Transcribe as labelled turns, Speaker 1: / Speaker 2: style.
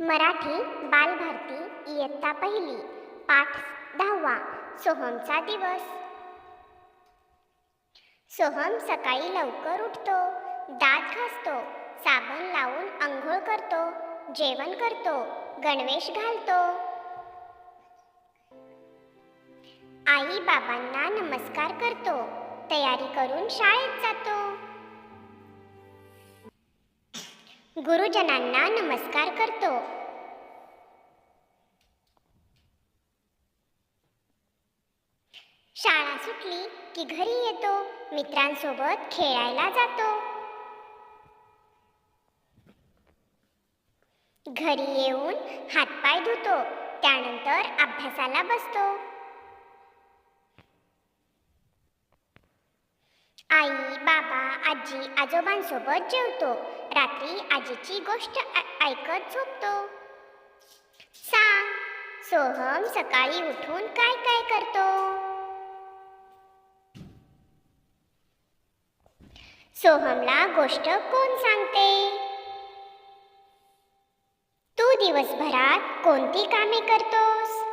Speaker 1: मराठी बालभारती इयत्ता पहिली पाठ दहावा सोहमचा दिवस. सोहम सकाळी लवकर उठतो दात घासतो साबण लावून आंघोळ करतो जेवण करतो गणवेश घालतो. आई बाबांना नमस्कार करतो तयारी करून शाळेत जातो. गुरुजनांना नमस्कार करतो. शाळा सुटली की घरी येतो. मित्रांसोबत खेळायला जातो. घरी येऊन हातपाय धुतो. त्यानंतर अभ्यासाला बसतो. आई बाबा आजी आजोबांसोबत जेवतो. रात्री आजीची गोष्ट ऐकत झोपतो. सांग सोहम सकाळी उठून काय काय करतो? सोहमला गोष्ट कोण सांगते? तू दिवसभरात कोणती कामे करतोस?